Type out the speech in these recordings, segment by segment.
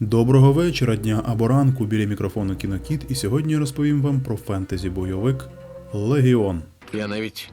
Доброго вечора, дня або ранку біля мікрофону Кінокіт, і сьогодні я розповім вам про фентезі-бойовик Легіон. Я навіть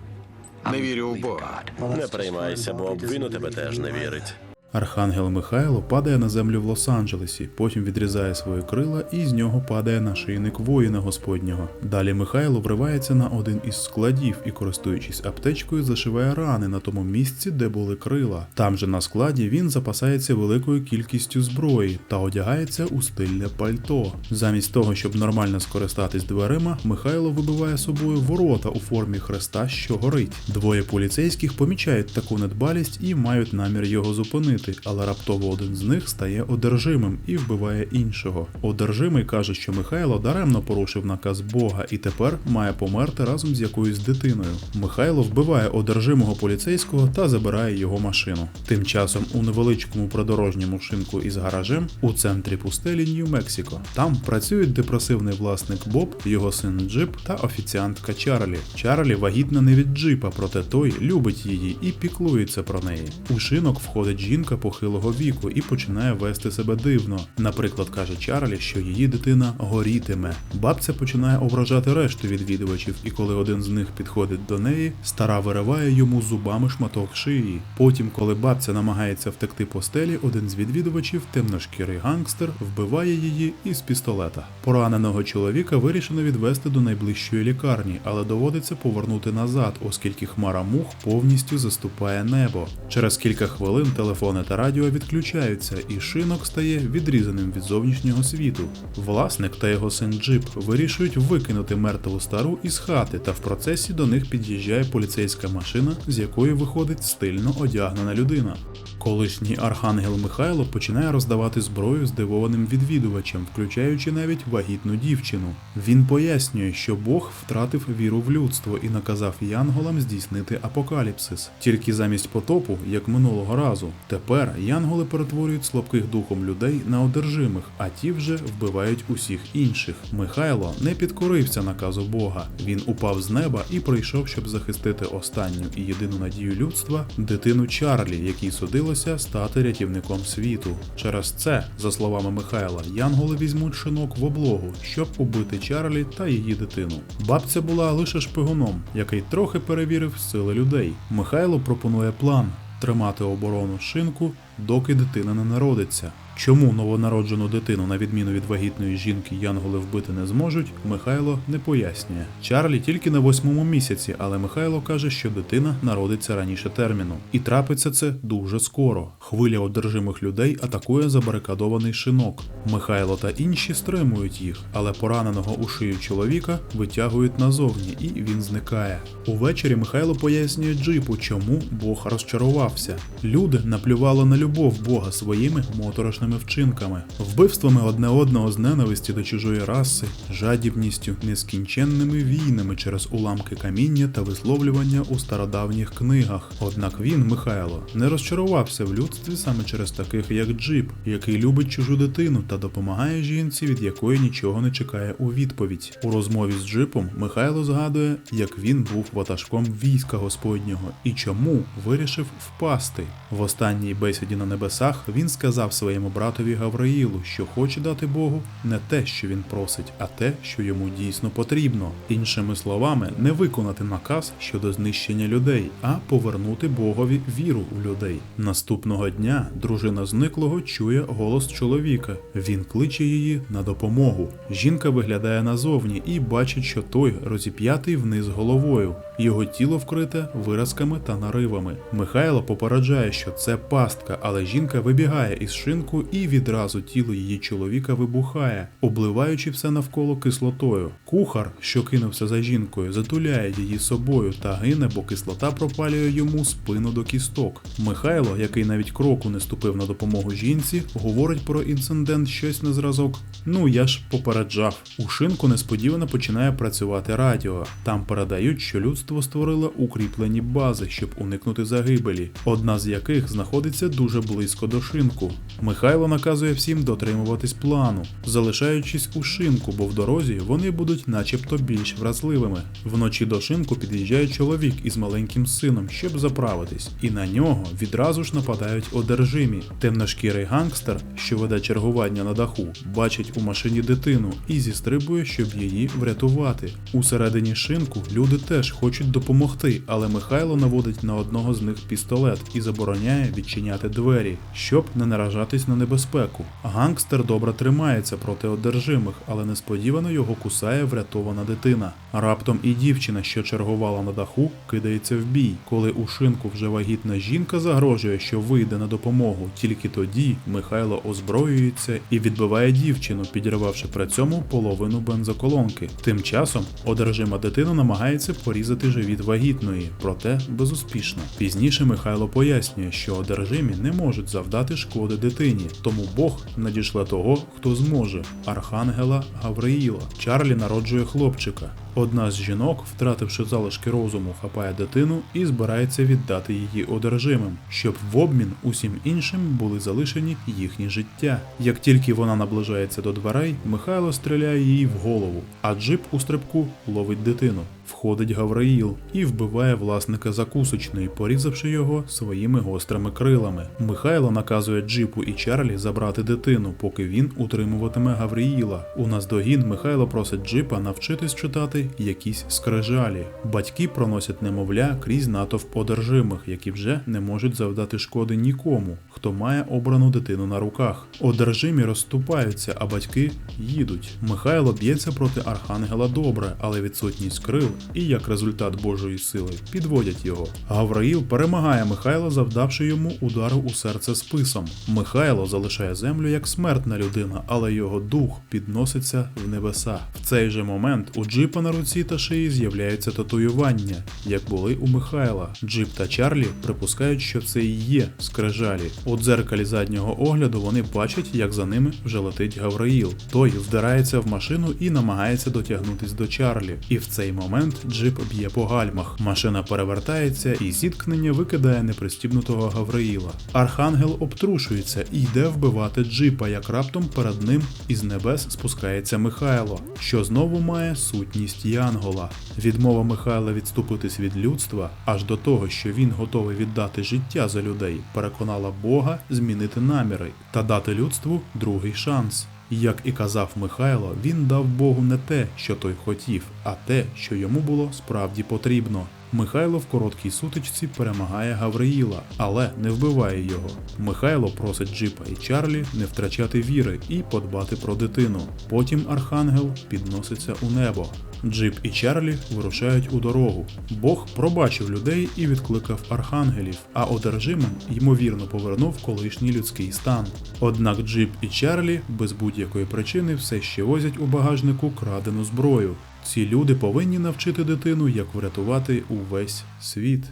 не вірю в Бога. Не приймайся, бо він у тебе теж не вірить. Архангел Михайло падає на землю в Лос-Анджелесі, потім відрізає свої крила і з нього падає нашийник воїна Господнього. Далі Михайло вривається на один із складів і, користуючись аптечкою, зашиває рани на тому місці, де були крила. Там же на складі він запасається великою кількістю зброї та одягається у стильне пальто. Замість того, щоб нормально скористатись дверима, Михайло вибиває собою ворота у формі хреста, що горить. Двоє поліцейських помічають таку недбалість і мають намір його зупинити, але раптово один з них стає одержимим і вбиває іншого. Одержимий каже, що Михайло даремно порушив наказ Бога і тепер має померти разом з якоюсь дитиною. Михайло вбиває одержимого поліцейського та забирає його машину. Тим часом у невеличкому придорожньому шинку із гаражем у центрі пустелі Нью-Мексико. Там працюють депресивний власник Боб, його син Джип та офіціантка Чарлі. Чарлі вагітна не від Джипа, проте той любить її і піклується про неї. У шинок входить жінка похилого віку і починає вести себе дивно. Наприклад, каже Чарлі, що її дитина горітиме. Бабця починає ображати решту відвідувачів, і коли один з них підходить до неї, стара вириває йому зубами шматок шиї. Потім, коли бабця намагається втекти по стелі, один з відвідувачів, темношкірий гангстер, вбиває її із пістолета. Пораненого чоловіка вирішено відвести до найближчої лікарні, але доводиться повернути назад, оскільки хмара мух повністю заступає небо. Через кілька хвилин телефони та радіо відключаються, і шинок стає відрізаним від зовнішнього світу. Власник та його син Джип вирішують викинути мертву стару із хати, та в процесі до них під'їжджає поліцейська машина, з якої виходить стильно одягнена людина. Колишній архангел Михайло починає роздавати зброю здивованим відвідувачам, включаючи навіть вагітну дівчину. Він пояснює, що Бог втратив віру в людство і наказав янголам здійснити апокаліпсис. Тільки замість потопу, як минулого разу, тепер янголи перетворюють слабких духом людей на одержимих, а ті вже вбивають усіх інших. Михайло не підкорився наказу Бога. Він упав з неба і прийшов, щоб захистити останню і єдину надію людства дитину Чарлі, якій судилося стати рятівником світу. Через це, за словами Михайла, янголи візьмуть шинок в облогу, щоб убити Чарлі та її дитину. Бабця була лише шпигуном, який трохи перевірив сили людей. Михайло пропонує план тримати оборону шинку, доки дитина не народиться. Чому новонароджену дитину, на відміну від вагітної жінки, янголи вбити не зможуть, Михайло не пояснює. Чарлі тільки на восьмому місяці, але Михайло каже, що дитина народиться раніше терміну. І трапиться це дуже скоро. Хвиля одержимих людей атакує забарикадований шинок. Михайло та інші стримують їх, але пораненого у шию чоловіка витягують назовні, і він зникає. Увечері Михайло пояснює Джипу, чому Бог розчарувався. Люди наплювали на любов Бога своїми моторошними вчинками, вбивствами одне одного з ненависті до чужої раси, жадібністю, нескінченними війнами через уламки каміння та висловлювання у стародавніх книгах. Однак він, Михайло, не розчарувався в людстві саме через таких, як Джип, який любить чужу дитину та допомагає жінці, від якої нічого не чекає у відповідь. У розмові з Джипом Михайло згадує, як він був ватажком війська Господнього і чому вирішив впасти. В останній бесіді на небесах він сказав своєму братові Гавраїлу, що хоче дати Богу не те, що він просить, а те, що йому дійсно потрібно. Іншими словами, не виконати наказ щодо знищення людей, а повернути Богові віру в людей. Наступного дня дружина зниклого чує голос чоловіка. Він кличе її на допомогу. Жінка виглядає назовні і бачить, що той розіп'ятий вниз головою. Його тіло вкрите виразками та наривами. Михайло попереджає, що це пастка, але жінка вибігає із шинку і відразу тіло її чоловіка вибухає, обливаючи все навколо кислотою. Кухар, що кинувся за жінкою, затуляє її собою та гине, бо кислота пропалює йому спину до кісток. Михайло, який навіть кроку не ступив на допомогу жінці, говорить про інцидент щось на зразок. Ну я ж попереджав. У шинку несподівано починає працювати радіо. Там передають, що людство створило укріплені бази, щоб уникнути загибелі, одна з яких знаходиться дуже близько до шинку. Михайло Михайло наказує всім дотримуватись плану, залишаючись у шинку, бо в дорозі вони будуть начебто більш вразливими. Вночі до шинку під'їжджає чоловік із маленьким сином, щоб заправитись, і на нього відразу ж нападають одержимі. Темношкірий гангстер, що веде чергування на даху, бачить у машині дитину і зістрибує, щоб її врятувати. Усередині шинку люди теж хочуть допомогти, але Михайло наводить на одного з них пістолет і забороняє відчиняти двері, щоб не наражатись на небезпеку. Гангстер добре тримається проти одержимих, але несподівано його кусає врятована дитина. Раптом і дівчина, що чергувала на даху, кидається в бій. Коли у шинку вже вагітна жінка загрожує, що вийде на допомогу, тільки тоді Михайло озброюється і відбиває дівчину, підірвавши при цьому половину бензоколонки. Тим часом одержима дитина намагається порізати живіт вагітної, проте безуспішно. Пізніше Михайло пояснює, що одержимі не можуть завдати шкоди дитині, тому Бог надішле того, хто зможе архангела Гавриїла. Чарлі народжує хлопчика. Одна з жінок, втративши залишки розуму, хапає дитину і збирається віддати її одержимим, щоб в обмін усім іншим були залишені їхні життя. Як тільки вона наближається до дверей, Михайло стріляє її в голову, а джип у стрибку ловить дитину. Входить Гавраїл і вбиває власника закусочної, порізавши його своїми гострими крилами. Михайло наказує Джипу і Чарлі забрати дитину, поки він утримуватиме Гавриїла. У наздогін Михайло просить Джипа навчитись читати якісь скрижалі. Батьки проносять немовля крізь натовп одержимих, які вже не можуть завдати шкоди нікому, хто має обрану дитину на руках. Одержимі розступаються, а батьки їдуть. Михайло б'ється проти архангела добре, але відсутність крил і як результат Божої сили підводять його. Гавраїл перемагає Михайла, завдавши йому удару у серце списом. Михайло залишає землю як смертна людина, але його дух підноситься в небеса. В цей же момент у джипа руці та шиї з'являються татуювання, як були у Михайла. Джип та Чарлі припускають, що це і є скрижалі. У дзеркалі заднього огляду вони бачать, як за ними вже летить Гавраїл. Той вдирається в машину і намагається дотягнутись до Чарлі. І в цей момент джип б'є по гальмах. Машина перевертається, і зіткнення викидає непристібнутого Гавраїла. Архангел обтрушується і йде вбивати джипа, як раптом перед ним із небес спускається Михайло, що знову має сутність Янгола. Відмова Михайла відступитись від людства аж до того, що він готовий віддати життя за людей, переконала Бога змінити наміри та дати людству другий шанс. Як і казав Михайло, він дав Богу не те, що той хотів, а те, що йому було справді потрібно. Михайло в короткій сутичці перемагає Гавриїла, але не вбиває його. Михайло просить Джипа і Чарлі не втрачати віри і подбати про дитину. Потім архангел підноситься у небо. Джип і Чарлі вирушають у дорогу. Бог пробачив людей і відкликав архангелів, а одержимим ймовірно повернув колишній людський стан. Однак Джип і Чарлі без будь-якої причини все ще возять у багажнику крадену зброю. Ці люди повинні навчити дитину, як врятувати увесь світ.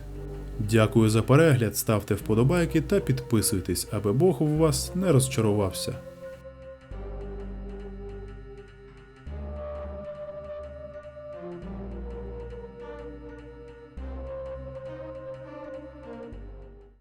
Дякую за перегляд, ставте вподобайки та підписуйтесь, аби Бог у вас не розчарувався.